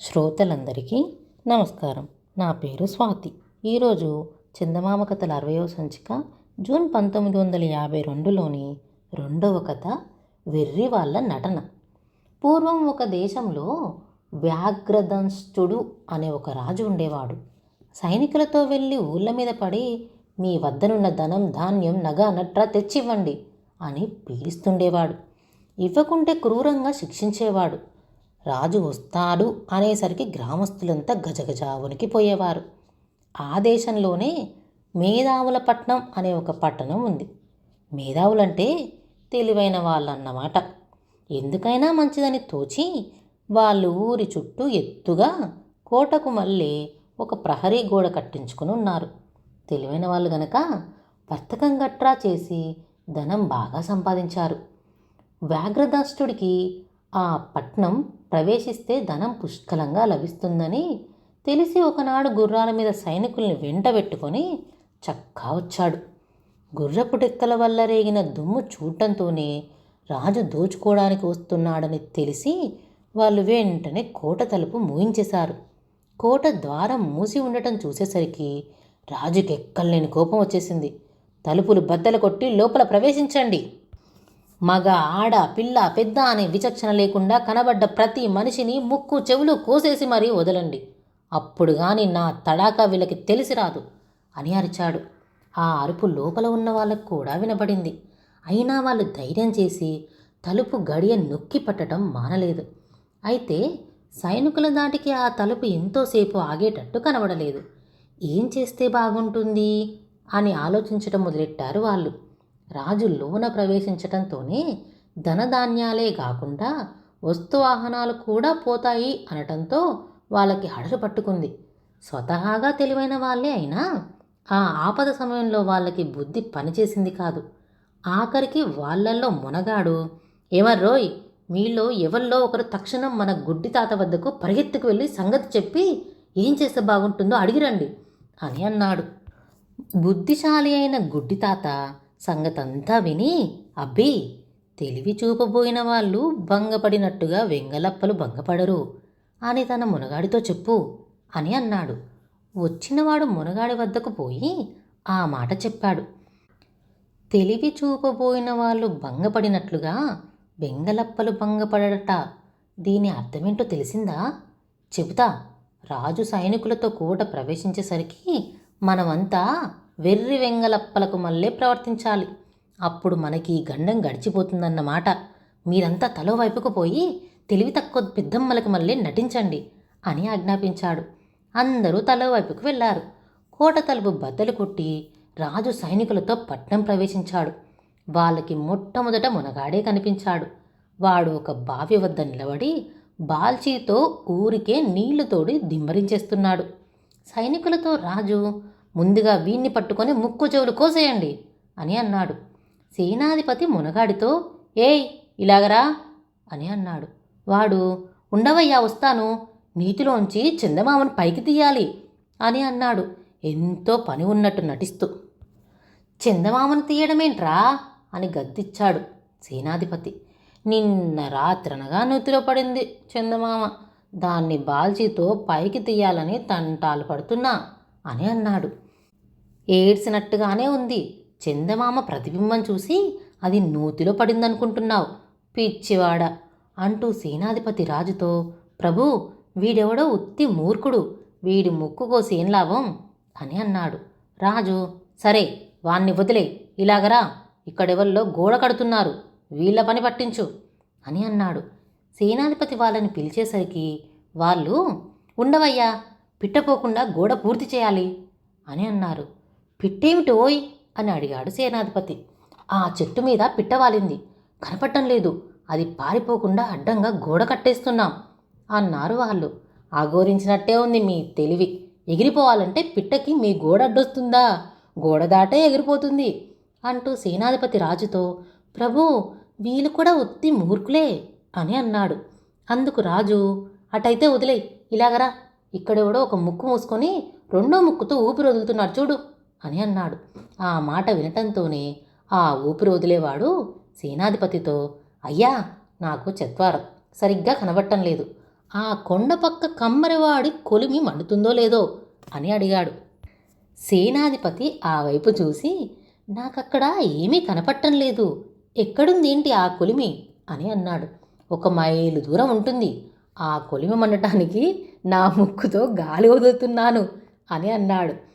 శ్రోతలందరికీ నమస్కారం. నా పేరు స్వాతి. ఈరోజు చందమామ కథల అరవయో సంచిక జూన్ పంతొమ్మిది వందల యాభై రెండులోని రెండవ కథ వెర్రి వాళ్ళ నటన. పూర్వం ఒక దేశంలో వ్యాఘ్రదంష్టుడు అనే ఒక రాజు ఉండేవాడు. సైనికులతో వెళ్ళి ఊళ్ళ మీద పడి మీ వద్దనున్న ధనం ధాన్యం నగ నట్రా తెచ్చివ్వండి అని పీడిస్తుండేవాడు. ఇవ్వకుంటే క్రూరంగా శిక్షించేవాడు. రాజు వస్తాడు అనేసరికి గ్రామస్తులంతా గజగజ వణికిపోయేవారు ఆ దేశంలోనే మేధావులపట్నం అనే ఒక పట్టణం ఉంది. మేధావులంటే తెలివైన వాళ్ళన్నమాట. ఎందుకైనా మంచిదని తోచి వాళ్ళు ఊరి చుట్టూ ఎత్తుగా కోటకు మళ్ళీ ఒక ప్రహరీ గోడ కట్టించుకుని ఉన్నారు. తెలివైన వాళ్ళు గనక వర్తకం గట్రా చేసి ధనం బాగా సంపాదించారు. వ్యాఘ్రదాష్టుడికి ఆ పట్నం ప్రవేశిస్తే ధనం పుష్కలంగా లభిస్తుందని తెలిసి ఒకనాడు గుర్రాల మీద సైనికుల్ని వెంటబెట్టుకొని చక్కా వచ్చాడు. గుర్రపు టెక్కల వల్ల రేగిన దుమ్ము చూడటంతోనే రాజు దోచుకోవడానికి వస్తున్నాడని తెలిసి వాళ్ళు వెంటనే కోట తలుపు మూయించేశారు. కోట ద్వారం మూసి ఉండటం చూసేసరికి రాజుకి ఎక్కలేని కోపం వచ్చేసింది. తలుపులు బద్దలు కొట్టి లోపల ప్రవేశించండి. మగ ఆడ పిల్ల పెద్ద అనే విచక్షణ లేకుండా కనబడ్డ ప్రతి మనిషిని ముక్కు చెవులు కోసేసి మరీ వదలండి. అప్పుడు గాని నా తడాకా వీళ్ళకి తెలిసి రాదు అని అరిచాడు. ఆ అరుపు లోపల ఉన్న వాళ్ళకు కూడా వినబడింది అయినా వాళ్ళు ధైర్యం చేసి తలుపు గడియ నొక్కి పట్టడం మానలేదు. అయితే సైనికుల దాటికి ఆ తలుపు ఎంతోసేపు ఆగేటట్టు కనబడలేదు. ఏం చేస్తే బాగుంటుంది? అని ఆలోచించడం మొదలెట్టారు వాళ్ళు. రాజు లోన ప్రవేశించటంతోనే ధనధాన్యాలే కాకుండా వస్తు వాహనాలు కూడా పోతాయి అనటంతో వాళ్ళకి హడలు పట్టుకుంది. స్వతహాగా తెలివైన వాళ్ళే అయినా ఆ ఆపద సమయంలో వాళ్ళకి బుద్ధి పనిచేసింది కాదు. ఆఖరికి వాళ్ళల్లో మునగాడు ఏమర్రోయ్ మీలో ఎవరిలో ఒకరు తక్షణం మన గుడ్డి తాత వద్దకు పరిగెత్తుకు వెళ్ళి సంగతి చెప్పి ఏం చేస్తే బాగుంటుందో అడిగిరండి అని అన్నాడు. బుద్ధిశాలి అయిన గుడ్డి తాత సంగతంతా విని అబ్బి తెలివి చూపబోయిన వాళ్ళు భంగపడినట్టుగా వెంగలప్పలు భంగపడరు. అని తన మునగాడితో చెప్పు అని అన్నాడు. వచ్చినవాడు మునగాడి వద్దకు పోయి ఆ మాట చెప్పాడు. తెలివి చూపబోయిన వాళ్ళు భంగపడినట్లుగా వెంగలప్పలు భంగపడట. దీని అర్థమేంటో తెలిసిందా? చెబుతా. రాజు సైనికులతో కూట ప్రవేశించేసరికి మనమంతా వెర్రి వెంగలప్పలకు మళ్ళీ ప్రవర్తించాలి. అప్పుడు మనకి ఈ గండం గడిచిపోతుందన్నమాట మీరంతా తలో వైపుకు పోయి తెలివి తక్కువ పెద్దమ్మలకు మళ్ళీ నటించండి అని ఆజ్ఞాపించాడు. అందరూ తలో వైపుకు వెళ్ళారు కోట తలుపు బద్దలు కొట్టి రాజు సైనికులతో పట్నం ప్రవేశించాడు. వాళ్ళకి మొట్టమొదట మునగాడే కనిపించాడు. వాడు ఒక బావి వద్ద నిలబడి బాల్చీతో ఊరికే నీళ్ళు తోడి దిమ్మరించేస్తున్నాడు సైనికులతో రాజు ముందుగా వీణ్ణి పట్టుకొని ముక్కు చెవులు కోసేయండి అని అన్నాడు. సేనాధిపతి మునగాడితో ఏయ్ ఇలాగరా? అని అన్నాడు. వాడు ఉండవయ్యా వస్తాను. నీటిలోంచి చందమామను పైకి తీయాలి అని అన్నాడు. ఎంతో పని ఉన్నట్టు నటిస్తూ. చందమామను తీయడమేంట్రా? అని గద్దిచ్చాడు సేనాధిపతి. నిన్న రాత్రనగా నూతిలో పడింది చందమామ. దాన్ని బాల్చీతో పైకి తీయాలని తంటాలు పడుతున్నా అని అన్నాడు. ఏడ్చినట్టుగానే ఉంది. చందమామ ప్రతిబింబం చూసి అది నూతిలో పడిందనుకుంటున్నావు. పిచ్చివాడ! అంటూ సేనాధిపతి రాజుతో ప్రభు వీడెవడో ఉత్తి మూర్ఖుడు. వీడి ముక్కు లాభం అని అన్నాడు. రాజు సరే వాణ్ణి వదిలే. ఇలాగరా ఇక్కడెవల్లో గోడ కడుతున్నారు. వీళ్ళ పని పట్టించు అని అన్నాడు. సేనాధిపతి వాళ్ళని పిలిచేసరికి వాళ్ళు ఉండవయ్యా పిట్టపోకుండా గోడ పూర్తి చేయాలి అని అన్నారు. పిట్టేమిటి ఓయ్? అని అడిగాడు సేనాధిపతి. ఆ చెట్టు మీద పిట్టవాలింది కనపడటం లేదు. అది పారిపోకుండా అడ్డంగా గోడ కట్టేస్తున్నాం అన్నారు వాళ్ళు. అఘోరించినట్టే ఉంది మీ తెలివి. ఎగిరిపోవాలంటే పిట్టకి మీ గోడ అడ్డొస్తుందా? గోడ దాటే ఎగిరిపోతుంది అంటూ సేనాధిపతి రాజుతో ప్రభు వీళ్ళు కూడా ఉత్తి మూర్ఖులే అని అన్నాడు. అందుకు రాజు అటైతే వదిలే ఇలాగరా. ఇక్కడెవడో ఒక ముక్కు మూసుకొని రెండో ముక్కుతో ఊపిరి వదులుతున్నాడు. చూడు. అని అన్నాడు. ఆ మాట వినటంతోనే ఆ ఊపిరి వదిలేవాడు సేనాధిపతితో అయ్యా నాకు చత్వారం. సరిగ్గా కనబట్టం లేదు. ఆ కొండ పక్క కమ్మరివాడి కొలిమి మండుతుందో లేదో? అని అడిగాడు. సేనాధిపతి ఆ వైపు చూసి నాకక్కడ ఏమీ కనపట్టం లేదు. ఎక్కడుందేంటి ఆ కొలిమి? అని అన్నాడు. ఒక మైలు దూరం ఉంటుంది. ఆ కొలిమి మండటానికి నా ముక్కుతో గాలి వదులుతున్నాను అని అన్నాడు.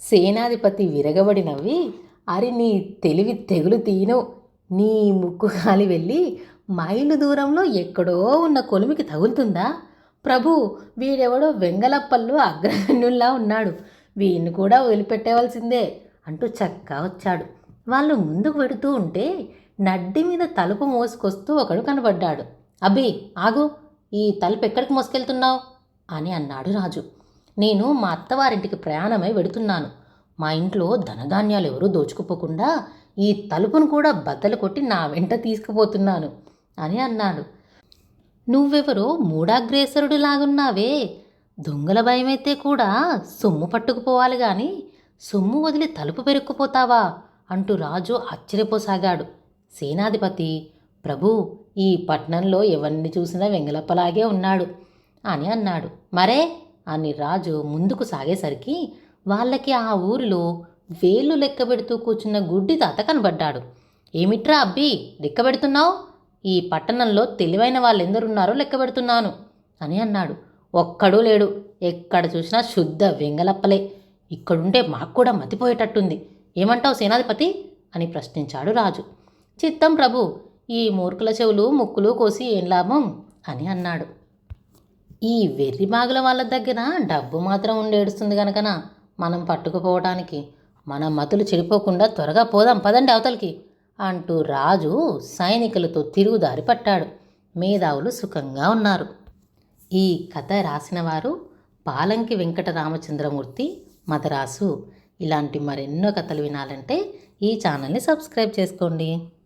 సేనాధిపతి విరగబడి నవ్వి అరి నీ తెలివి తెగులు తీను నీ ముక్కు గాలి వెళ్ళి మైలు దూరంలో ఎక్కడో ఉన్న కొలిమికి తగులుతుందా? ప్రభు వీడెవడో వెంగలప్పల్లో అగ్రగణ్యుల్లా ఉన్నాడు. వీడిని కూడా వదిలిపెట్టేవలసిందే అంటూ చక్కా వచ్చాడు. వాళ్ళు ముందుకు పెడుతూ ఉంటే నడ్డి మీద తలుపు మోసుకొస్తూ ఒకడు కనబడ్డాడు. అబ్బి ఆగు. ఈ తలుపు ఎక్కడికి మోసుకెళ్తున్నావు? అని అన్నాడు రాజు. నేను మా అత్తవారింటికి ప్రయాణమై వెడుతున్నాను. మా ఇంట్లో ధనధాన్యాలు ఎవరూ దోచుకుపోకుండా ఈ తలుపును కూడా బద్దలు కొట్టి నా వెంట తీసుకుపోతున్నాను అని అన్నాడు. నువ్వెవరో మూడాగ్రేసరుడు లాగున్నావే దొంగల భయమైతే కూడా సొమ్ము పట్టుకుపోవాలి గాని సొమ్ము వదిలి తలుపు పెరుక్కుపోతావా? అంటూ రాజు ఆశ్చర్యపోసాగాడు. సేనాధిపతి ప్రభు ఈ పట్నంలో ఎవరిని చూసినా వెంగలప్పలాగే ఉన్నాడు అని అన్నాడు. మరే అని రాజు ముందుకు సాగేసరికి వాళ్ళకి ఆ ఊరిలో వేళ్ళు లెక్క పెడుతూ కూర్చున్న గుడ్డి తాత కనబడ్డాడు. ఏమిట్రా అబ్బి లెక్క పెడుతున్నావు? ఈ పట్టణంలో తెలివైన వాళ్ళు ఎందరున్నారో లెక్క పెడుతున్నాను అని అన్నాడు. ఒక్కడూ లేడు. ఎక్కడ చూసినా శుద్ధ వెంగలప్పలే. ఇక్కడుంటే మాకు కూడా మతిపోయేటట్టుంది. ఏమంటావు సేనాధిపతి? అని ప్రశ్నించాడు రాజు. చిత్తం ప్రభు ఈ మూర్ఖుల చెవులు ముక్కులు కోసి ఏం లాభం? అని అన్నాడు. ఈ వెర్రి మాగుల వాళ్ళ దగ్గర డబ్బు మాత్రం ఉండేడుస్తుంది గనకన? మనం పట్టుకుపోవటానికి. మన మతులు చెడిపోకుండా త్వరగా పోదాం పదండి అవతలికి అంటూ రాజు సైనికులతో తిరుగుదారి పట్టాడు. మేధావులు సుఖంగా ఉన్నారు. ఈ కథ రాసిన వారు పాలంకి వెంకట రామచంద్రమూర్తి మదరాసు. ఇలాంటి మరెన్నో కథలు వినాలంటే ఈ ఛానల్ని సబ్స్క్రైబ్ చేసుకోండి.